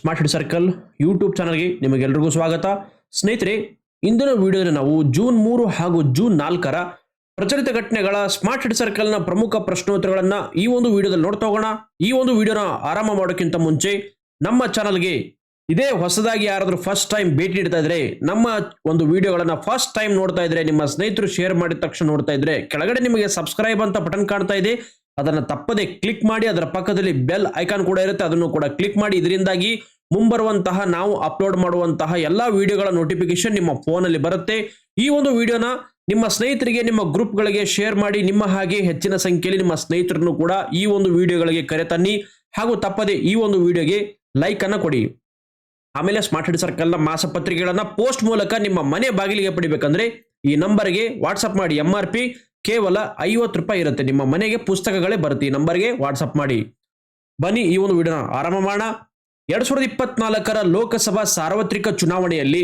Smart ಹಿಡ್ circle YouTube ಚಾನಲ್ಗೆ ನಿಮಗೆಲ್ರಿಗೂ ಸ್ವಾಗತ. ಸ್ನೇಹಿತರೆ, ಇಂದಿನ ವಿಡಿಯೋದಲ್ಲಿ ನಾವು ಜೂನ್ ಮೂರು ಹಾಗೂ ಜೂನ್ ನಾಲ್ಕರ ಪ್ರಚಲಿತ ಘಟನೆಗಳ ಸ್ಮಾರ್ಟ್ ಹಿಡ್ ಸರ್ಕಲ್ನ ಪ್ರಮುಖ ಪ್ರಶ್ನೋತ್ತರಗಳನ್ನು ಈ ಒಂದು ವಿಡಿಯೋದಲ್ಲಿ ನೋಡ್ತಾ ಹೋಗೋಣ. ಈ ಒಂದು ವಿಡಿಯೋನ ಆರಂಭ ಮಾಡೋಕ್ಕಿಂತ ಮುಂಚೆ ನಮ್ಮ ಚಾನಲ್ಗೆ ಇದೇ ಹೊಸದಾಗಿ ಯಾರಾದರೂ ಫಸ್ಟ್ ಟೈಮ್ ಭೇಟಿ ನೀಡ್ತಾ ಇದ್ರೆ, ನಮ್ಮ ಒಂದು ವಿಡಿಯೋಗಳನ್ನು ಫಸ್ಟ್ ಟೈಮ್ ನೋಡ್ತಾ ಇದ್ರೆ, ನಿಮ್ಮ ಸ್ನೇಹಿತರು ಶೇರ್ ಮಾಡಿದ ತಕ್ಷಣ ನೋಡ್ತಾ ಇದ್ರೆ, ಕೆಳಗಡೆ ನಿಮಗೆ ಸಬ್ಸ್ಕ್ರೈಬ್ ಅಂತ ಬಟನ್ ಕಾಣ್ತಾ ಇದೆ. ಅದನ್ನ ತಪ್ಪದೆ ಕ್ಲಿಕ್ ಮಾಡಿ ಅದರ ಪಕ್ಕದಲ್ಲಿ ಬೆಲ್ ಐಕಾನ್ ಕೂಡ ಇರುತ್ತೆ. ಅದನ್ನು ಕೂಡ ಕ್ಲಿಕ್ ಮಾಡಿ. ಇದರಿಂದಾಗಿ ಮುಂಬರುವಂತಹ ನಾವು ಅಪ್ಲೋಡ್ ಮಾಡುವಂತಹ ಎಲ್ಲಾ ವಿಡಿಯೋಗಳ ನೋಟಿಫಿಕೇಶನ್ ನಿಮ್ಮ ಫೋನಲ್ಲಿ ಬರುತ್ತೆ. ಈ ಒಂದು ವಿಡಿಯೋನ ನಿಮ್ಮ ಸ್ನೇಹಿತರಿಗೆ, ನಿಮ್ಮ ಗ್ರೂಪ್ಗಳಿಗೆ ಶೇರ್ ಮಾಡಿ. ನಿಮ್ಮ ಹಾಗೆ ಹೆಚ್ಚಿನ ಸಂಖ್ಯೆಯಲ್ಲಿ ನಿಮ್ಮ ಸ್ನೇಹಿತರನ್ನು ಕೂಡ ಈ ಒಂದು ವಿಡಿಯೋಗಳಿಗೆ ಕರೆತನ್ನಿ. ಹಾಗೂ ತಪ್ಪದೆ ಈ ಒಂದು ವಿಡಿಯೋಗೆ ಲೈಕ್ ಅನ್ನ ಕೊಡಿ. ಆಮೇಲೆ ಸ್ಮಾರ್ಟ್ ಹೆಡ್ ಸರ್ಕಲ್ನ ಮಾಸಪತ್ರಿಕೆಗಳನ್ನು ಪೋಸ್ಟ್ ಮೂಲಕ ನಿಮ್ಮ ಮನೆ ಬಾಗಿಲಿಗೆ ಪಡಿಬೇಕಂದ್ರೆ ಈ ನಂಬರ್ಗೆ ವಾಟ್ಸಪ್ ಮಾಡಿ. ಎಂ ಆರ್ ಪಿ ಕೇವಲ ಐವತ್ತು ರೂಪಾಯಿ ಇರುತ್ತೆ. ನಿಮ್ಮ ಮನೆಗೆ ಪುಸ್ತಕಗಳೇ ಬರುತ್ತೆ. ಈ ನಂಬರ್ಗೆ ವಾಟ್ಸಪ್ ಮಾಡಿ. ಬನ್ನಿ ಈ ಒಂದು ವಿಡಿಯೋನ ಆರಂಭ ಮಾಡೋಣ. ಎರಡ್ ಸಾವಿರದ ಇಪ್ಪತ್ನಾಲ್ಕರ ಲೋಕಸಭಾ ಸಾರ್ವತ್ರಿಕ ಚುನಾವಣೆಯಲ್ಲಿ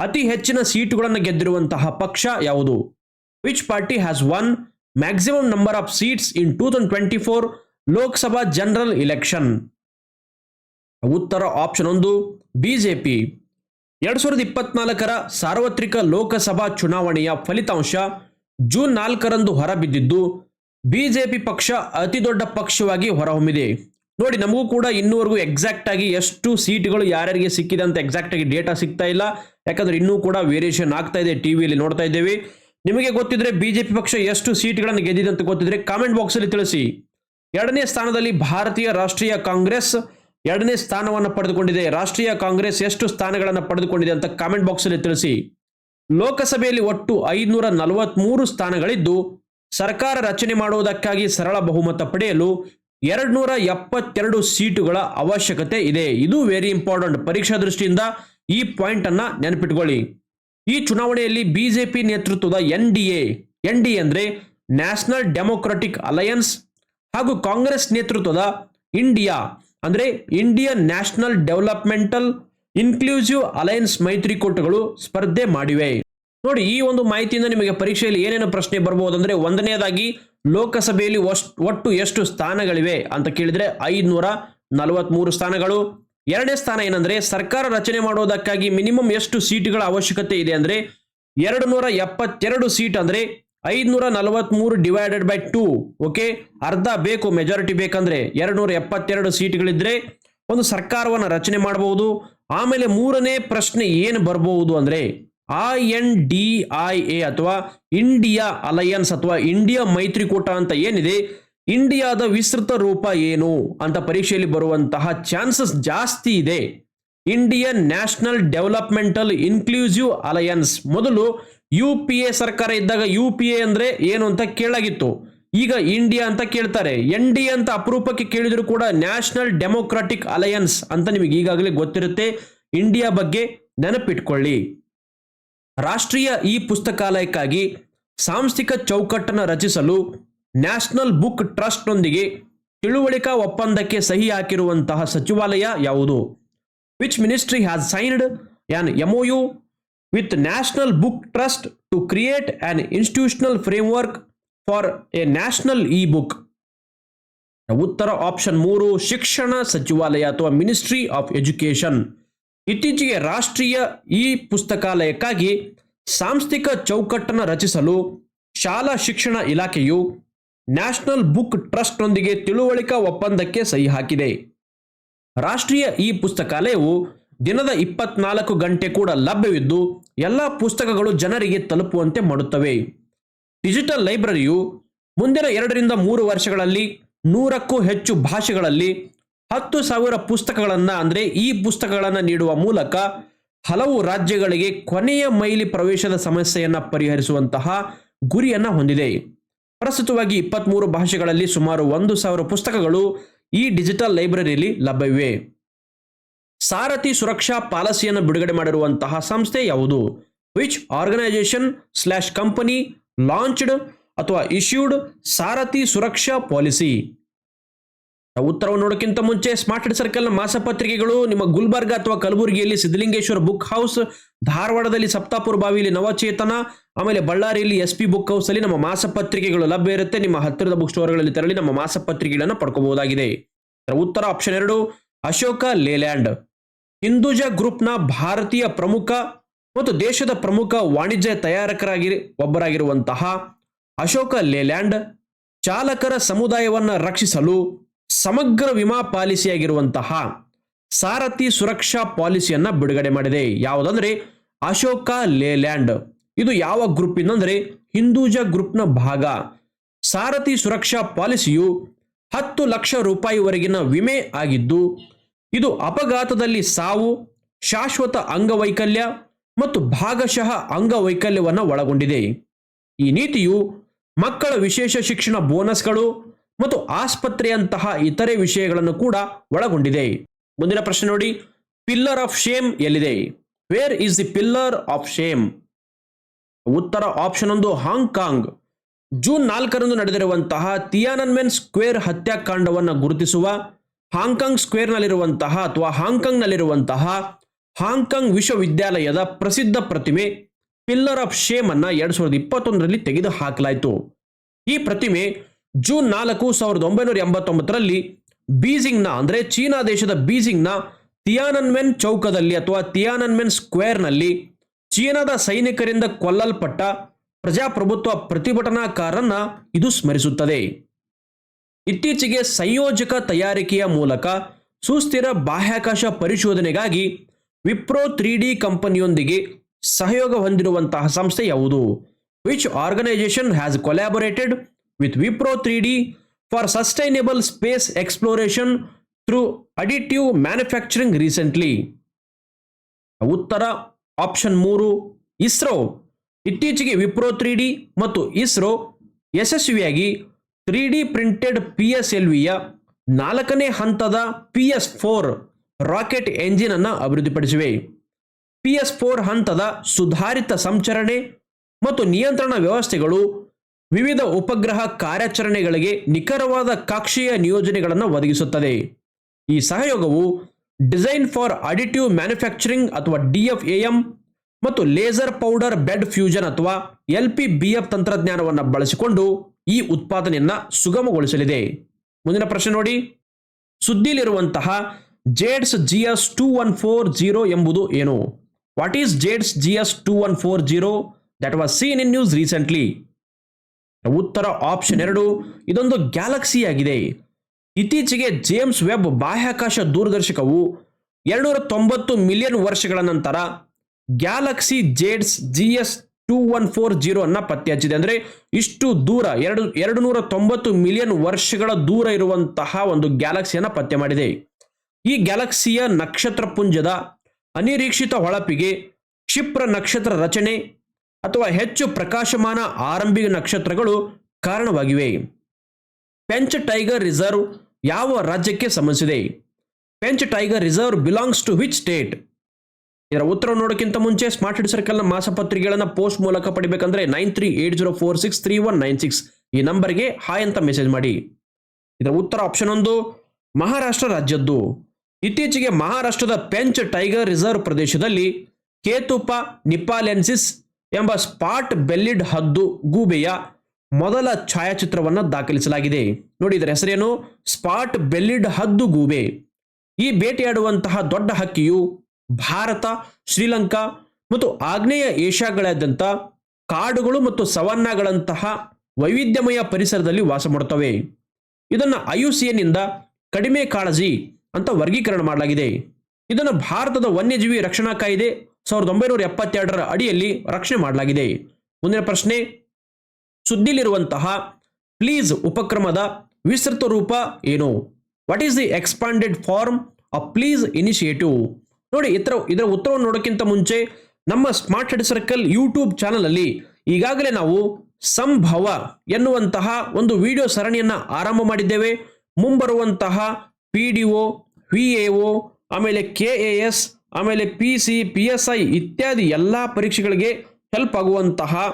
ಅತಿ ಹೆಚ್ಚಿನ ಸೀಟುಗಳನ್ನು ಗೆದ್ದಿರುವಂತಹ ಪಕ್ಷ ಯಾವುದು? Which party has won maximum number of seats in two thousand twenty four Lok Sabha general election ಉತ್ತರ ಆಪ್ಷನ್ ಒಂದು ಬಿಜೆಪಿ ಎರಡ್ ಸಾವಿರದ ಇಪ್ಪತ್ನಾಲ್ಕರ ಸಾರ್ವತ್ರಿಕ ಲೋಕಸಭಾ ಚುನಾವಣೆಯ ಫಲಿತಾಂಶ ಜೂನ್ ನಾಲ್ಕರಂದು ಹೊರಬಿದ್ದಿದ್ದು ಬಿಜೆಪಿ ಪಕ್ಷ ಅತಿ ದೊಡ್ಡ ಪಕ್ಷವಾಗಿ ಹೊರಹೊಮ್ಮಿದೆ. ನೋಡಿ, ನಮಗೂ ಕೂಡ ಇನ್ನೂವರೆಗೂ ಎಕ್ಸಾಕ್ಟ್ ಆಗಿ ಎಷ್ಟು ಸೀಟ್ಗಳು ಯಾರ್ಯಾರಿಗೆ ಸಿಕ್ಕಿದೆ ಅಂತ ಎಕ್ಸಾಕ್ಟ್ ಆಗಿ ಡೇಟಾ ಸಿಗ್ತಾ ಇಲ್ಲ. ಯಾಕಂದ್ರೆ ಇನ್ನೂ ಕೂಡ ವೇರಿಯೇಷನ್ ಆಗ್ತಾ ಇದೆ ಟಿವಿಯಲ್ಲಿ ನೋಡ್ತಾ ಇದ್ದೇವೆ. ನಿಮಗೆ ಗೊತ್ತಿದ್ರೆ ಬಿಜೆಪಿ ಪಕ್ಷ ಎಷ್ಟು ಸೀಟ್ಗಳನ್ನು ಗೆದ್ದಿದೆ ಅಂತ ಗೊತ್ತಿದ್ರೆ ಕಾಮೆಂಟ್ ಬಾಕ್ಸ್ ಅಲ್ಲಿ ತಿಳಿಸಿ. ಎರಡನೇ ಸ್ಥಾನದಲ್ಲಿ ಭಾರತೀಯ ರಾಷ್ಟ್ರೀಯ ಕಾಂಗ್ರೆಸ್ ಎರಡನೇ ಸ್ಥಾನವನ್ನು ಪಡೆದುಕೊಂಡಿದೆ. ರಾಷ್ಟ್ರೀಯ ಕಾಂಗ್ರೆಸ್ ಎಷ್ಟು ಸ್ಥಾನಗಳನ್ನು ಪಡೆದುಕೊಂಡಿದೆ ಅಂತ ಕಾಮೆಂಟ್ ಬಾಕ್ಸ್ ಅಲ್ಲಿ ತಿಳಿಸಿ. ಲೋಕಸಭೆಯಲ್ಲಿ ಒಟ್ಟು ಐದುನೂರ ನಲವತ್ಮೂರು ಸ್ಥಾನಗಳಿದ್ದು, ಸರ್ಕಾರ ರಚನೆ ಮಾಡುವುದಕ್ಕಾಗಿ ಸರಳ ಬಹುಮತ ಪಡೆಯಲು ಎರಡ್ನೂರ ಎಪ್ಪತ್ತೆರಡು ಸೀಟುಗಳ ಅವಶ್ಯಕತೆ ಇದೆ. ಇದು ವೆರಿ ಇಂಪಾರ್ಟೆಂಟ್ ಪರೀಕ್ಷಾ ದೃಷ್ಟಿಯಿಂದ ಈ ಪಾಯಿಂಟ್ ಅನ್ನ ನೆನಪಿಟ್ಕೊಳ್ಳಿ. ಈ ಚುನಾವಣೆಯಲ್ಲಿ ಬಿಜೆಪಿ ನೇತೃತ್ವದ N D A N D ಅಂದ್ರೆ ನ್ಯಾಷನಲ್ ಡೆಮೊಕ್ರಾಟಿಕ್ ಅಲಯನ್ಸ್ ಹಾಗೂ ಕಾಂಗ್ರೆಸ್ ನೇತೃತ್ವದ ಇಂಡಿಯಾ ಅಂದ್ರೆ Indian national developmental inclusive alliance ಮೈತ್ರಿಕೂಟಗಳು ಸ್ಪರ್ಧೆ ಮಾಡಿವೆ. ನೋಡಿ, ಈ ಒಂದು ಮಾಹಿತಿಯಿಂದ ನಿಮಗೆ ಪರೀಕ್ಷೆಯಲ್ಲಿ ಏನೇನು ಪ್ರಶ್ನೆ ಬರಬಹುದು ಅಂದ್ರೆ ಒಂದನೇದಾಗಿ ಲೋಕಸಭೆಯಲ್ಲಿ ಒಟ್ಟು ಎಷ್ಟು ಸ್ಥಾನಗಳಿವೆ ಅಂತ ಕೇಳಿದ್ರೆ ಐದುನೂರ ನಲವತ್ಮೂರು ಸ್ಥಾನಗಳು. ಎರಡನೇ ಸ್ಥಾನ ಏನಂದ್ರೆ ಸರ್ಕಾರ ರಚನೆ ಮಾಡುವುದಕ್ಕಾಗಿ ಮಿನಿಮಮ್ ಎಷ್ಟು ಸೀಟ್ಗಳ ಅವಶ್ಯಕತೆ ಇದೆ ಅಂದ್ರೆ ಎರಡು ನೂರ ಎಪ್ಪತ್ತೆರಡು ಸೀಟ್ ಅಂದ್ರೆ ಐದ್ನೂರ ನಲವತ್ಮೂರು ಡಿವೈಡೆಡ್ ಬೈ ಟೂ, ಓಕೆ? ಅರ್ಧ ಬೇಕು ಮೆಜಾರಿಟಿ ಬೇಕಂದ್ರೆ ಎರಡು ನೂರ ಎಪ್ಪತ್ತೆರಡು ಸೀಟ್ಗಳಿದ್ರೆ ಒಂದು ಸರ್ಕಾರವನ್ನು ರಚನೆ ಮಾಡಬಹುದು ಆಮೇಲೆ ಮೂರನೇ ಪ್ರಶ್ನೆ ಏನು ಬರಬಹುದು ಅಂದರೆ I N D I A ಅಥವಾ ಇಂಡಿಯಾ ಅಲಯನ್ಸ್ ಅಥವಾ ಇಂಡಿಯಾ ಮೈತ್ರಿಕೂಟ ಅಂತ ಏನಿದೆ? ಇಂಡಿಯಾದ ವಿಸ್ತೃತ ರೂಪ ಏನು ಅಂತ ಪರೀಕ್ಷೆಯಲ್ಲಿ ಬರುವಂತಹ ಚಾನ್ಸಸ್ ಜಾಸ್ತಿ ಇದೆ. Indian national developmental inclusive alliance. ಮೊದಲು ಯು ಪಿ ಎ ಸರ್ಕಾರ ಇದ್ದಾಗ ಯು ಪಿ ಎ ಅಂದರೆ ಏನು ಅಂತ ಕೇಳಾಗಿತ್ತು. ಈಗ ಇಂಡಿಯಾ ಅಂತ ಕೇಳ್ತಾರೆ ಎನ್ ಡಿ ಅಂತ ಅಪರೂಪಕ್ಕೆ ಕೇಳಿದ್ರು ಕೂಡ ನ್ಯಾಷನಲ್ ಡೆಮೊಕ್ರಾಟಿಕ್ ಅಲಯನ್ಸ್ ಅಂತ ನಿಮಗೆ ಈಗಾಗಲೇ ಗೊತ್ತಿರುತ್ತೆ. ಇಂಡಿಯಾ ಬಗ್ಗೆ ನೆನಪಿಟ್ಕೊಳ್ಳಿ. ರಾಷ್ಟ್ರೀಯ ಈ ಪುಸ್ತಕಾಲಯಕ್ಕಾಗಿ ಸಾಂಸ್ಥಿಕ ಚೌಕಟ್ಟನ್ನು ರಚಿಸಲು ನ್ಯಾಷನಲ್ ಬುಕ್ ಟ್ರಸ್ಟ್ನೊಂದಿಗೆ ತಿಳುವಳಿಕಾ ಒಪ್ಪಂದಕ್ಕೆ ಸಹಿ ಹಾಕಿರುವಂತಹ ಸಚಿವಾಲಯ ಯಾವುದು? Which ministry has signed an U with national book trust to create an institutional framework for a national e book ಉತ್ತರ ಆಪ್ಷನ್ ಮೂರು, ಶಿಕ್ಷಣ ಸಚಿವಾಲಯ ಅಥವಾ ಮಿನಿಸ್ಟ್ರಿ ಆಫ್ ಎಜುಕೇಶನ್ ಇತ್ತೀಚೆಗೆ ರಾಷ್ಟ್ರೀಯ ಇ ಪುಸ್ತಕಾಲಯಕ್ಕಾಗಿ ಸಾಂಸ್ಥಿಕ ಚೌಕಟ್ಟನ್ನು ರಚಿಸಲು ಶಾಲಾ ಶಿಕ್ಷಣ ಇಲಾಖೆಯು ನ್ಯಾಷನಲ್ ಬುಕ್ ಟ್ರಸ್ಟ್ನೊಂದಿಗೆ ತಿಳುವಳಿಕಾ ಒಪ್ಪಂದಕ್ಕೆ ಸಹಿ ಹಾಕಿದೆ. ರಾಷ್ಟ್ರೀಯ ಇ ಪುಸ್ತಕಾಲಯವು ದಿನದ ಇಪ್ಪತ್ನಾಲ್ಕು ಗಂಟೆ ಕೂಡ ಲಭ್ಯವಿದ್ದು, ಎಲ್ಲ ಪುಸ್ತಕಗಳು ಜನರಿಗೆ ತಲುಪುವಂತೆ ಮಾಡುತ್ತವೆ. ಡಿಜಿಟಲ್ ಲೈಬ್ರರಿಯು ಮುಂದಿನ ಎರಡರಿಂದ ಮೂರು ವರ್ಷಗಳಲ್ಲಿ ನೂರಕ್ಕೂ ಹೆಚ್ಚು ಭಾಷೆಗಳಲ್ಲಿ ಹತ್ತು ಸಾವಿರ ಪುಸ್ತಕಗಳನ್ನು ಅಂದರೆ ಈ ಪುಸ್ತಕಗಳನ್ನು ನೀಡುವ ಮೂಲಕ ಹಲವು ರಾಜ್ಯಗಳಿಗೆ ಕೊನೆಯ ಮೈಲಿ ಪ್ರವೇಶದ ಸಮಸ್ಯೆಯನ್ನು ಪರಿಹರಿಸುವಂತಹ ಗುರಿಯನ್ನು ಹೊಂದಿದೆ. ಪ್ರಸ್ತುತವಾಗಿ ಇಪ್ಪತ್ತ್ಮೂರು ಭಾಷೆಗಳಲ್ಲಿ ಸುಮಾರು ಒಂದು ಸಾವಿರ ಪುಸ್ತಕಗಳು ಈ ಡಿಜಿಟಲ್ ಲೈಬ್ರರಿಯಲ್ಲಿ ಲಭ್ಯವಿವೆ. ಸಾರಥಿ ಸುರಕ್ಷಾ ಪಾಲಿಸಿಯನ್ನು ಬಿಡುಗಡೆ ಮಾಡಿರುವಂತಹ ಸಂಸ್ಥೆ ಯಾವುದು? Which organisation slash company launched ಅಥವಾ ಇಶ್ಯೂಡ್ ಸಾರಥಿ ಸುರಕ್ಷಾ ಪಾಲಿಸಿ. ಉತ್ತರವನ್ನು ನೋಡೋಕ್ಕಿಂತ ಮುಂಚೆ ಸ್ಮಾರ್ಟ್ ಸರ್ಕಲ್ನ ಮಾಸಪತ್ರಿಕೆಗಳು ನಿಮ್ಮ ಗುಲ್ಬರ್ಗ ಅಥವಾ ಕಲಬುರಗಿಯಲ್ಲಿ ಸಿದ್ದಲಿಂಗೇಶ್ವರ ಬುಕ್ ಹೌಸ್, ಧಾರವಾಡದಲ್ಲಿ ಸಪ್ತಾಪುರ ಬಾವಿಯಲ್ಲಿ ನವಚೇತನ, ಆಮೇಲೆ ಬಳ್ಳಾರಿಯಲ್ಲಿ ಎಸ್ ಪಿ ಬುಕ್ ಹೌಸ್ ನಮ್ಮ ಮಾಸಪತ್ರಿಕೆಗಳು ಲಭ್ಯ ಇರುತ್ತೆ. ನಿಮ್ಮ ಹತ್ತಿರದ ಬುಕ್ ಸ್ಟೋರ್ಗಳಲ್ಲಿ ತೆರಳಿ ನಮ್ಮ ಮಾಸಪತ್ರಿಕೆಗಳನ್ನು ಪಡ್ಕೋಬಹುದಾಗಿದೆ. ಉತ್ತರ ಆಪ್ಷನ್ ಎರಡು, ಅಶೋಕ ಲೇಲ್ಯಾಂಡ್. ಹಿಂದೂಜಾ ಗ್ರೂಪ್ನ ಭಾರತೀಯ ಪ್ರಮುಖ ಮತ್ತು ದೇಶದ ಪ್ರಮುಖ ವಾಣಿಜ್ಯ ತಯಾರಕರಾಗಿ ಒಬ್ಬರಾಗಿರುವಂತಹ ಅಶೋಕ ಲೇಲ್ಯಾಂಡ್ ಚಾಲಕರ ಸಮುದಾಯವನ್ನು ರಕ್ಷಿಸಲು ಸಮಗ್ರ ವಿಮಾ ಪಾಲಿಸಿಯಾಗಿರುವಂತಹ ಸಾರಥಿ ಸುರಕ್ಷಾ ಪಾಲಿಸಿಯನ್ನ ಬಿಡುಗಡೆ ಮಾಡಿದೆ. ಯಾವುದಂದ್ರೆ ಅಶೋಕ ಲೇಲ್ಯಾಂಡ್. ಇದು ಯಾವ ಗ್ರೂಪ್ ಇಂದಂದ್ರೆ ಹಿಂದೂಜಾ ಗ್ರೂಪ್ನ ಭಾಗ. ಸಾರಥಿ ಸುರಕ್ಷಾ ಪಾಲಿಸಿಯು ಹತ್ತು ಲಕ್ಷ ರೂಪಾಯಿವರೆಗಿನ ವಿಮೆ ಆಗಿದ್ದು, ಇದು ಅಪಘಾತದಲ್ಲಿ ಸಾವು, ಶಾಶ್ವತ ಅಂಗವೈಕಲ್ಯ ಮತ್ತು ಭಾಗಶಃ ಅಂಗವೈಕಲ್ಯವನ್ನು ಒಳಗೊಂಡಿದೆ. ಈ ನೀತಿಯು ಮಕ್ಕಳ ವಿಶೇಷ ಶಿಕ್ಷಣ ಬೋನಸ್ಗಳು ಮತ್ತು ಆಸ್ಪತ್ರೆಯಂತಹ ಇತರೆ ವಿಷಯಗಳನ್ನು ಕೂಡ ಒಳಗೊಂಡಿದೆ. ಮುಂದಿನ ಪ್ರಶ್ನೆ ನೋಡಿ. ಪಿಲ್ಲರ್ ಆಫ್ ಶೇಮ್ ಎಲ್ಲಿದೆ? Where is the pillar of shame? ಉತ್ತರ ಆಪ್ಷನ್ ಒಂದು, ಹಾಂಗ್ಕಾಂಗ್. ಜೂನ್ ನಾಲ್ಕರಂದು ನಡೆದಿರುವಂತಹ ತಿಯಾನನ್ಮೆನ್ ಸ್ಕ್ವೇರ್ ಹತ್ಯಾಕಾಂಡವನ್ನು ಗುರುತಿಸುವ ಹಾಂಗ್ಕಾಂಗ್ ಸ್ಕ್ವೇರ್ನಲ್ಲಿರುವಂತಹ ಅಥವಾ ಹಾಂಗ್ಕಾಂಗ್ನಲ್ಲಿರುವಂತಹ ಹಾಂಗ್ಕಾಂಗ್ ವಿಶ್ವವಿದ್ಯಾಲಯದ ಪ್ರಸಿದ್ಧ ಪ್ರತಿಮೆ ಪಿಲ್ಲರ್ ಆಫ್ ಶೇಮ್ ಅನ್ನ ಎರಡ್ ಸಾವಿರದ ಇಪ್ಪತ್ತೊಂದರಲ್ಲಿ ತೆಗೆದು ಹಾಕಲಾಯಿತು ಈ ಪ್ರತಿಮೆ ಜೂನ್ ನಾಲ್ಕು ಸಾವಿರದ ಒಂಬೈನೂರ ಎಂಬತ್ತೊಂಬತ್ತರಲ್ಲಿ ಬೀಜಿಂಗ್ನ ಅಂದರೆ ಚೀನಾ ದೇಶದ ಬೀಜಿಂಗ್ನ ತಿಯಾನನ್ಮೆನ್ ಚೌಕದಲ್ಲಿ ಅಥವಾ ತಿಯಾನನ್ಮೆನ್ ಸ್ಕ್ವೇರ್ನಲ್ಲಿ ಚೀನಾದ ಸೈನಿಕರಿಂದ ಕೊಲ್ಲಲ್ಪಟ್ಟ ಪ್ರಜಾಪ್ರಭುತ್ವ ಪ್ರತಿಭಟನಾಕಾರನ್ನ ಇದು ಸ್ಮರಿಸುತ್ತದೆ. ಇತ್ತೀಚೆಗೆ ಸಂಯೋಜಕ ತಯಾರಿಕೆಯ ಮೂಲಕ ಸುಸ್ಥಿರ ಬಾಹ್ಯಾಕಾಶ ಪರಿಶೋಧನೆಗಾಗಿ ವಿಪ್ರೋ ತ್ರೀ ಡಿ ಕಂಪನಿಯೊಂದಿಗೆ ಸಹಯೋಗ ಹೊಂದಿರುವಂತಹ ಸಂಸ್ಥೆ ಯಾವುದು? Which organisation has collaborated with Wipro three D for sustainable space exploration through additive manufacturing recently ಉತ್ತರ ಆಪ್ಷನ್ ಮೂರು, ಇಸ್ರೋ. ಇತ್ತೀಚೆಗೆ ವಿಪ್ರೋ ತ್ರೀ ಡಿ ಮತ್ತು ಇಸ್ರೋ ಯಶಸ್ವಿಯಾಗಿ three D printed P S L ವಿಯ ನಾಲ್ಕನೇ ಹಂತದ P S four rocket engine ಅನ್ನು ಅಭಿವೃದ್ಧಿಪಡಿಸಿವೆ. ಪಿ ಎಸ್ ಫೋರ್ ಹಂತದ ಸುಧಾರಿತ ಸಂಚರಣೆ ಮತ್ತು ನಿಯಂತ್ರಣ ವ್ಯವಸ್ಥೆಗಳು ವಿವಿಧ ಉಪಗ್ರಹ ಕಾರ್ಯಾಚರಣೆಗಳಿಗೆ ನಿಖರವಾದ ಕಾಕ್ಷೀಯ ನಿಯೋಜನೆಗಳನ್ನು ಒದಗಿಸುತ್ತದೆ. ಈ ಸಹಯೋಗವು ಡಿಸೈನ್ ಫಾರ್ ಅಡಿಟಿವ್ ಮ್ಯಾನುಫ್ಯಾಕ್ಚರಿಂಗ್ ಅಥವಾ ಡಿಎಫ್ಎಎಂ ಮತ್ತು ಲೇಸರ್ ಪೌಡರ್ ಬೆಡ್ ಫ್ಯೂಷನ್ ಅಥವಾ ಎಲ್ ಪಿ ಬಿ ಎಫ್ ತಂತ್ರಜ್ಞಾನವನ್ನು ಬಳಸಿಕೊಂಡು ಈ ಉತ್ಪಾದನೆಯನ್ನು ಸುಗಮಗೊಳಿಸಲಿದೆ. ಮುಂದಿನ ಪ್ರಶ್ನೆ ನೋಡಿ. ಸುದ್ದಿಲಿರುವಂತಹ JADES G S two one four zero ಎಂಬುದು ಏನು? What is JADES G S two one four zero that was seen in news recently ಉತ್ತರ ಆಪ್ಷನ್ ಎರಡು, ಇದೊಂದು ಗ್ಯಾಲಕ್ಸಿ ಆಗಿದೆ. ಇತ್ತೀಚೆಗೆ ಜೇಮ್ಸ್ ವೆಬ್ ಬಾಹ್ಯಾಕಾಶ ದೂರದರ್ಶಕವು ಎರಡುನೂರ ತೊಂಬತ್ತು ಮಿಲಿಯನ್ ವರ್ಷಗಳ ನಂತರ galaxy JADES G S two one four zero ಅನ್ನ ಪತ್ತೆ ಹಚ್ಚಿದೆ ಅಂದ್ರೆ ಇಷ್ಟು ದೂರ, ಎರಡು ಎರಡು ನೂರ ತೊಂಬತ್ತು ಮಿಲಿಯನ್ ವರ್ಷಗಳ ದೂರ ಇರುವಂತಹ ಒಂದು ಗ್ಯಾಲಕ್ಸಿಯನ್ನು ಪತ್ತೆ ಮಾಡಿದೆ. ಈ ಗ್ಯಾಲಕ್ಸಿಯ ನಕ್ಷತ್ರ ಪುಂಜದ ಅನಿರೀಕ್ಷಿತ ಹೊಳಪಿಗೆ ಕ್ಷಿಪ್ರ ನಕ್ಷತ್ರ ರಚನೆ ಅಥವಾ ಹೆಚ್ಚು ಪ್ರಕಾಶಮಾನ ಆರಂಭಿಕ ನಕ್ಷತ್ರಗಳು ಕಾರಣವಾಗಿವೆ. ಪೆಂಚ್ ಟೈಗರ್ ರಿಸರ್ವ್ ಯಾವ ರಾಜ್ಯಕ್ಕೆ ಸಂಬಂಧಿಸಿದೆ? Pench tiger reserve belongs to which state? ಇದರ ಉತ್ತರ ನೋಡೋಕ್ಕಿಂತ ಮುಂಚೆ ಸ್ಮಾರ್ಟ್ ಹಿಡ್ ಸರ್ಕಲ್ನ ಮಾಸಪತ್ರಿಕೆಗಳನ್ನು ಪೋಸ್ಟ್ ಮೂಲಕ ಪಡಿಬೇಕಂದ್ರೆ nine three eight zero four six three one nine six ಈ ನಂಬರ್ಗೆ ಹಾಯ್ ಅಂತ ಮೆಸೇಜ್ ಮಾಡಿ. ಇದರ ಉತ್ತರ ಆಪ್ಷನ್ ಒಂದು, ಮಹಾರಾಷ್ಟ್ರ ರಾಜ್ಯದ್ದು. ಇತ್ತೀಚೆಗೆ ಮಹಾರಾಷ್ಟ್ರದ ಪೆಂಚ್ ಟೈಗರ್ ರಿಸರ್ವ್ ಪ್ರದೇಶದಲ್ಲಿ ಕೇತುಪ ನಿಪಾಲೆನ್ಸಿಸ್ ಎಂಬ ಸ್ಪಾಟ್ ಬೆಲ್ಲಿಡ್ ಹದ್ದು ಗೂಬೆಯ ಮೊದಲ ಛಾಯಾಚಿತ್ರವನ್ನು ದಾಖಲಿಸಲಾಗಿದೆ. ನೋಡಿ, ಇದರ ಹೆಸರೇನು? ಸ್ಪಾಟ್ ಬೆಲ್ಲಿಡ್ ಹದ್ದು ಗೂಬೆ. ಈ ಬೇಟೆಯಾಡುವಂತಹ ದೊಡ್ಡ ಹಕ್ಕಿಯು ಭಾರತ, ಶ್ರೀಲಂಕಾ ಮತ್ತು ಆಗ್ನೇಯ ಏಷ್ಯಾಗಳಾದ್ಯಂತ ಕಾಡುಗಳು ಮತ್ತು ಸವನ್ನಾಗಳಂತಹ ವೈವಿಧ್ಯಮಯ ಪರಿಸರದಲ್ಲಿ ವಾಸ ಮಾಡುತ್ತವೆ. ಇದನ್ನು ಐಯುಸಿಎನ್ ಇಂದ ಕಡಿಮೆ ಕಾಳಜಿ ಅಂತ ವರ್ಗೀಕರಣ ಮಾಡಲಾಗಿದೆ. ಇದನ್ನು ಭಾರತದ ವನ್ಯಜೀವಿ ರಕ್ಷಣಾ ಕಾಯ್ದೆ ಸಾವಿರದ ಒಂಬೈನೂರ ಎಪ್ಪತ್ತೆರಡರ ಅಡಿಯಲ್ಲಿ ರಕ್ಷಣೆ ಮಾಡಲಾಗಿದೆ. ಮುಂದಿನ ಪ್ರಶ್ನೆ, ಸುದ್ದಿಲಿರುವಂತಹ ಪ್ಲೀಸ್ ಉಪಕ್ರಮದ ವಿಸ್ತೃತ ರೂಪ ಏನು? What is the expanded form uh please initiative ನೋಡಿ, ಇತರ, ಇದರ ಉತ್ತರವನ್ನು ನೋಡೋಕ್ಕಿಂತ ಮುಂಚೆ ನಮ್ಮ smart head circle YouTube channel ಅಲ್ಲಿ ಈಗಾಗಲೇ ನಾವು ಸಂಭವ ಎನ್ನುವಂತಹ ಒಂದು ವಿಡಿಯೋ ಸರಣಿಯನ್ನ ಆರಂಭ ಮಾಡಿದ್ದೇವೆ. ಮುಂಬರುವಂತಹ P D O, V A O, ಆಮೇಲೆ ಕೆ ಎ ಎಸ್, ಆಮೇಲೆ P C, P S I ಇತ್ಯಾದಿ ಎಲ್ಲ ಪರೀಕ್ಷೆಗಳಿಗೆ ಹೆಲ್ಪ್ ಆಗುವಂತಹ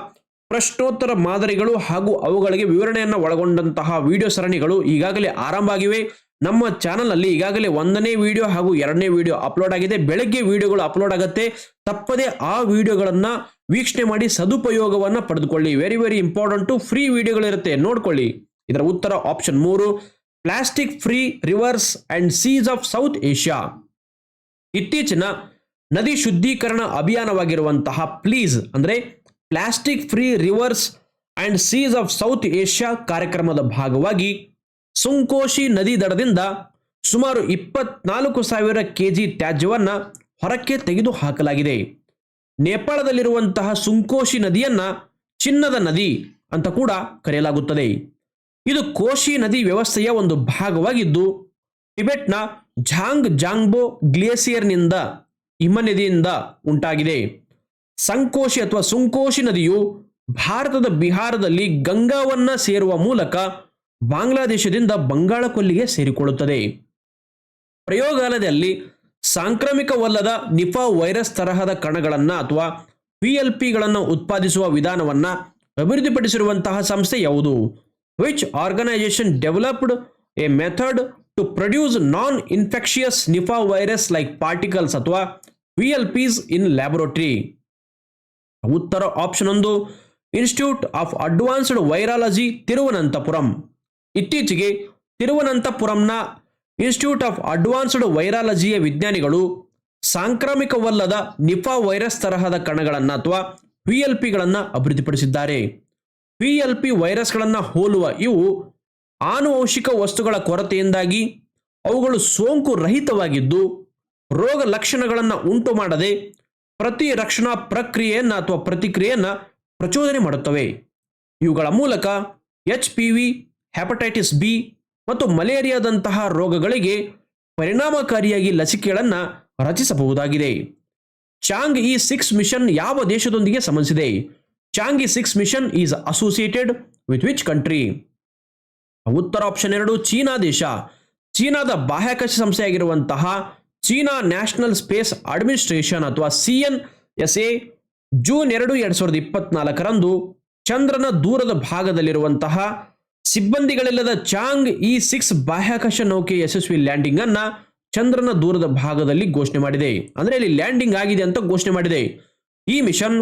ಪ್ರಶ್ನೋತ್ತರ ಮಾದರಿಗಳು ಹಾಗೂ ಅವುಗಳಿಗೆ ವಿವರಣೆಯನ್ನು ಒಳಗೊಂಡಂತಹ ವಿಡಿಯೋ ಸರಣಿಗಳು ಈಗಾಗಲೇ ಆರಂಭ ಆಗಿವೆ. ನಮ್ಮ ಚಾನಲ್ ಅಲ್ಲಿ ಈಗಾಗಲೇ ಒಂದನೇ ವಿಡಿಯೋ ಹಾಗೂ ಎರಡನೇ ವಿಡಿಯೋ ಅಪ್ಲೋಡ್ ಆಗಿದೆ. ಬೆಳಗ್ಗೆ ವಿಡಿಯೋಗಳು ಅಪ್ಲೋಡ್ ಆಗುತ್ತೆ. ತಪ್ಪದೇ ಆ ವಿಡಿಯೋಗಳನ್ನು ವೀಕ್ಷಣೆ ಮಾಡಿ ಸದುಪಯೋಗವನ್ನ ಪಡೆದುಕೊಳ್ಳಿ. ವೆರಿ ವೆರಿ ಇಂಪಾರ್ಟೆಂಟು ಫ್ರೀ ವಿಡಿಯೋಗಳಿರುತ್ತೆ. ನೋಡ್ಕೊಳ್ಳಿ. ಇದರ ಉತ್ತರ ಆಪ್ಷನ್ ಮೂರು. Plastic free rivers and seas of South Asia. ಇತ್ತೀಚಿನ ನದಿ ಶುದ್ಧೀಕರಣ ಅಭಿಯಾನವಾಗಿರುವಂತಹ ಪ್ಲೀಸ್ ಅಂದರೆ plastic free rivers and seas of South Asia ಕಾರ್ಯಕ್ರಮದ ಭಾಗವಾಗಿ ಸುಂಕೋಶಿ ನದಿ ದಡದಿಂದ ಸುಮಾರು ಇಪ್ಪತ್ನಾಲ್ಕು ಸಾವಿರ ಕೆಜಿ ತ್ಯಾಜ್ಯವನ್ನು ಹೊರಕ್ಕೆ ತೆಗೆದು ಹಾಕಲಾಗಿದೆ ನೇಪಾಳದಲ್ಲಿರುವಂತಹ ಸುಂಕೋಶಿ ನದಿಯನ್ನು ಚಿನ್ನದ ನದಿ ಅಂತ ಕೂಡ ಕರೆಯಲಾಗುತ್ತದೆ. ಇದು ಕೋಶಿ ನದಿ ವ್ಯವಸ್ಥೆಯ ಒಂದು ಭಾಗವಾಗಿದ್ದು, ಟಿಬೆಟ್ನ ಝಾಂಗ್ ಜಾಂಗ್ಬೋ ಗ್ಲೇಸಿಯರ್ನಿಂದ ಹಿಮ ನದಿಯಿಂದ ಉಂಟಾಗಿದೆ. ಸಂಕೋಶಿ ಅಥವಾ ಸುಂಕೋಶಿ ನದಿಯು ಭಾರತದ ಬಿಹಾರದಲ್ಲಿ ಗಂಗಾವನ್ನ ಸೇರುವ ಮೂಲಕ ಬಾಂಗ್ಲಾದೇಶದಿಂದ ಬಂಗಾಳ ಕೊಲ್ಲಿಗೆ ಸೇರಿಕೊಳ್ಳುತ್ತದೆ. ಪ್ರಯೋಗಾಲಯದಲ್ಲಿ ಸಾಂಕ್ರಾಮಿಕವಲ್ಲದ ನಿಫಾ ವೈರಸ್ ತರಹದ ಕಣಗಳನ್ನು ಅಥವಾ ಪಿ ಎಲ್ ಪಿಗಳನ್ನು ಉತ್ಪಾದಿಸುವ ವಿಧಾನವನ್ನು ಅಭಿವೃದ್ಧಿಪಡಿಸಿರುವಂತಹ ಸಂಸ್ಥೆ ಯಾವುದು? Which organization a method to produce non infectious Nipah virus like particles ಅಥವಾ P L Ps in laboratory ಉತ್ತರ ಆಪ್ಷನ್ ಒಂದು institute of advanced virology Thiruvananthapuram. ಇತ್ತೀಚೆಗೆ ತಿರುವನಂತಪುರಂನ ಇನ್ಸ್ಟಿಟ್ಯೂಟ್ ಆಫ್ ಅಡ್ವಾನ್ಸ್ಡ್ ವೈರಾಲಜಿಯ ವಿಜ್ಞಾನಿಗಳು ಸಾಂಕ್ರಾಮಿಕವಲ್ಲದ ನಿಫಾ ವೈರಸ್ ತರಹದ ಕಣಗಳನ್ನು ಅಥವಾ ವಿಎಲ್ಪಿಗಳನ್ನು ಎಲ್ ಪಿಗಳನ್ನು ಅಭಿವೃದ್ಧಿಪಡಿಸಿದ್ದಾರೆ. ಪಿ ಎಲ್ ಪಿ ವೈರಸ್ಗಳನ್ನು ಹೋಲುವ ಇವು ಆನುವಂಶಿಕ ವಸ್ತುಗಳ ಕೊರತೆಯಿಂದಾಗಿ ಅವುಗಳು ಸೋಂಕು ರಹಿತವಾಗಿದ್ದು ರೋಗ ಲಕ್ಷಣಗಳನ್ನು ಉಂಟು ಮಾಡದೆ ಪ್ರತಿ ರಕ್ಷಣಾ ಪ್ರಕ್ರಿಯೆಯನ್ನು ಅಥವಾ ಪ್ರತಿಕ್ರಿಯೆಯನ್ನು ಪ್ರಚೋದನೆ ಮಾಡುತ್ತವೆ. ಇವುಗಳ ಮೂಲಕ H P V hepatitis B ಮತ್ತು ಮಲೇರಿಯಾದಂತಹ ರೋಗಗಳಿಗೆ ಪರಿಣಾಮಕಾರಿಯಾಗಿ ಲಸಿಕೆಗಳನ್ನು ರಚಿಸಬಹುದಾಗಿದೆ. ಚಾಂಗ್ ಈ ಸಿಕ್ಸ್ ಮಿಷನ್ ಯಾವ ದೇಶದೊಂದಿಗೆ ಸಂಬಂಧಿಸಿದೆ? Chang'e six mission is associated with which country? ಉತ್ತರ ಆಪ್ಷನ್ ಎರಡು, ಚೀನಾ ದೇಶ. ಚೀನಾದ ಬಾಹ್ಯಾಕಾಶ ಸಂಸ್ಥೆಯಾಗಿರುವಂತಹ ಚೀನಾ ನ್ಯಾಷನಲ್ ಸ್ಪೇಸ್ ಅಡ್ಮಿನಿಸ್ಟ್ರೇಷನ್ ಅಥವಾ C N S A June ಎರಡು, ಎರಡ್ ಸಾವಿರದ ಇಪ್ಪತ್ನಾಲ್ಕರಂದು ಚಂದ್ರನ ದೂರದ ಭಾಗದಲ್ಲಿರುವಂತಹ ಸಿಬ್ಬಂದಿಗಳಿಲ್ಲದ ಚಾಂಗ್ ಇ ಸಿಕ್ಸ್ ಬಾಹ್ಯಾಕಾಶ ನೌಕೆ ಯಶಸ್ವಿ ಲ್ಯಾಂಡಿಂಗ್ ಅನ್ನ ಚಂದ್ರನ ದೂರದ ಭಾಗದಲ್ಲಿ ಘೋಷಣೆ ಮಾಡಿದೆ. ಅಂದರೆ ಇಲ್ಲಿ ಲ್ಯಾಂಡಿಂಗ್ ಆಗಿದೆ ಅಂತ ಘೋಷಣೆ ಮಾಡಿದೆ. ಈ ಮಿಷನ್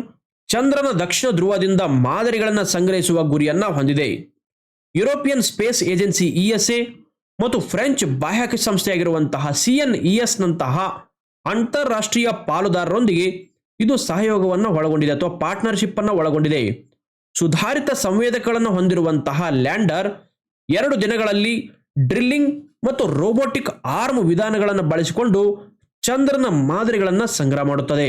ಚಂದ್ರನ ದಕ್ಷಿಣ ಧ್ರುವದಿಂದ ಮಾದರಿಗಳನ್ನು ಸಂಗ್ರಹಿಸುವ ಗುರಿಯನ್ನ ಹೊಂದಿದೆ. ಯುರೋಪಿಯನ್ ಸ್ಪೇಸ್ ಏಜೆನ್ಸಿ ಇಎಸ್ಎ ಮತ್ತು ಫ್ರೆಂಚ್ ಬಾಹ್ಯಾಕಾಶ ಸಂಸ್ಥೆಯಾಗಿರುವಂತಹ ಸಿಎನ್ ನಂತಹ ಅಂತಾರಾಷ್ಟ್ರೀಯ ಪಾಲುದಾರರೊಂದಿಗೆ ಇದು ಸಹಯೋಗವನ್ನು ಒಳಗೊಂಡಿದೆ ಅಥವಾ ಪಾರ್ಟ್ನರ್ಶಿಪ್ ಅನ್ನು ಒಳಗೊಂಡಿದೆ. ಸುಧಾರಿತ ಸಂವೇದಕಗಳನ್ನು ಹೊಂದಿರುವಂತಹ ಲ್ಯಾಂಡರ್ ಎರಡು ದಿನಗಳಲ್ಲಿ ಡ್ರಿಲ್ಲಿಂಗ್ ಮತ್ತು ರೋಬೋಟಿಕ್ ಆರ್ಮ್ ವಿಧಾನಗಳನ್ನು ಬಳಸಿಕೊಂಡು ಚಂದ್ರನ ಮಾದರಿಗಳನ್ನು ಸಂಗ್ರಹ ಮಾಡುತ್ತದೆ.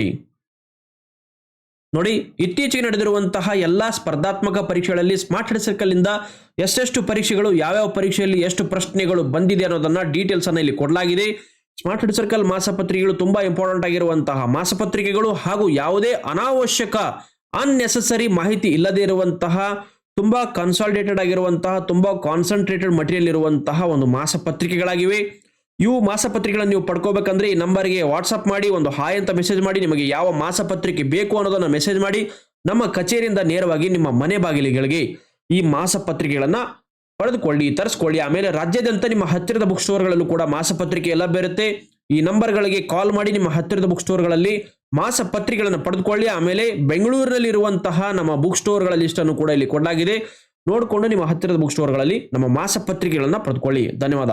ನೋಡಿ, ಇತ್ತೀಚೆಗೆ ನಡೆದಿರುವಂತಹ ಎಲ್ಲ ಸ್ಪರ್ಧಾತ್ಮಕ ಪರೀಕ್ಷೆಗಳಲ್ಲಿ ಸ್ಮಾರ್ಟ್ ಹೆಡ್ ಸರ್ಕಲ್ ಇಂದ ಎಷ್ಟೆಷ್ಟು ಪರೀಕ್ಷೆಗಳು, ಯಾವ್ಯಾವ ಪರೀಕ್ಷೆಯಲ್ಲಿ ಎಷ್ಟು ಪ್ರಶ್ನೆಗಳು ಬಂದಿದೆ ಅನ್ನೋದನ್ನ ಡೀಟೇಲ್ಸ್ ಅನ್ನ ಇಲ್ಲಿ ಕೊಡಲಾಗಿದೆ. ಸ್ಮಾರ್ಟ್ ಹೆಡ್ ಸರ್ಕಲ್ ಮಾಸಪತ್ರಿಕೆಗಳು ತುಂಬಾ ಇಂಪಾರ್ಟೆಂಟ್ ಆಗಿರುವಂತಹ ಮಾಸಪತ್ರಿಕೆಗಳು ಹಾಗೂ ಯಾವುದೇ ಅನಾವಶ್ಯಕ ಅನ್ನೆಸೆಸರಿ ಮಾಹಿತಿ ಇಲ್ಲದೆ ಇರುವಂತಹ, ತುಂಬಾ ಕನ್ಸಾಲ್ಟೇಟೆಡ್ ಆಗಿರುವಂತಹ, ತುಂಬಾ ಕಾನ್ಸಂಟ್ರೇಟೆಡ್ ಮಟೀರಿಯಲ್ ಇರುವಂತಹ ಒಂದು ಮಾಸಪತ್ರಿಕೆಗಳಾಗಿವೆ. ಇವು ಮಾಸಪತ್ರಿಕೆಗಳನ್ನು ನೀವು ಪಡ್ಕೋಬೇಕಂದ್ರೆ ಈ ನಂಬರ್ಗೆ ವಾಟ್ಸಪ್ ಮಾಡಿ, ಒಂದು ಹಾಯ್ ಅಂತ ಮೆಸೇಜ್ ಮಾಡಿ, ನಿಮಗೆ ಯಾವ ಮಾಸಪತ್ರಿಕೆ ಬೇಕು ಅನ್ನೋದನ್ನು ಮೆಸೇಜ್ ಮಾಡಿ, ನಮ್ಮ ಕಚೇರಿಯಿಂದ ನೇರವಾಗಿ ನಿಮ್ಮ ಮನೆ ಬಾಗಿಲಿಗಳಿಗೆ ಈ ಮಾಸಪತ್ರಿಕೆಗಳನ್ನು ಪಡೆದುಕೊಳ್ಳಿ, ತರಿಸ್ಕೊಳ್ಳಿ. ಆಮೇಲೆ ರಾಜ್ಯಾದ್ಯಂತ ನಿಮ್ಮ ಹತ್ತಿರದ ಬುಕ್ ಸ್ಟೋರ್ಗಳಲ್ಲೂ ಕೂಡ ಮಾಸಪತ್ರಿಕೆ ಎಲ್ಲ ಬೇರುತ್ತೆ. ಈ ನಂಬರ್ಗಳಿಗೆ ಕಾಲ್ ಮಾಡಿ ನಿಮ್ಮ ಹತ್ತಿರದ ಬುಕ್ ಸ್ಟೋರ್ಗಳಲ್ಲಿ ಮಾಸಪತ್ರಿಕೆಗಳನ್ನು ಪಡೆದುಕೊಳ್ಳಿ. ಆಮೇಲೆ ಬೆಂಗಳೂರಿನಲ್ಲಿ ಇರುವಂತಹ ನಮ್ಮ ಬುಕ್ ಸ್ಟೋರ್ಗಳ ಲಿಸ್ಟ್ ಅನ್ನು ಕೂಡ ಇಲ್ಲಿ ಕೊಡಲಾಗಿದೆ. ನೋಡಿಕೊಂಡು ನಿಮ್ಮ ಹತ್ತಿರದ ಬುಕ್ ಸ್ಟೋರ್ಗಳಲ್ಲಿ ನಮ್ಮ ಮಾಸಪತ್ರಿಕೆಗಳನ್ನು ಪಡೆದುಕೊಳ್ಳಿ. ಧನ್ಯವಾದ.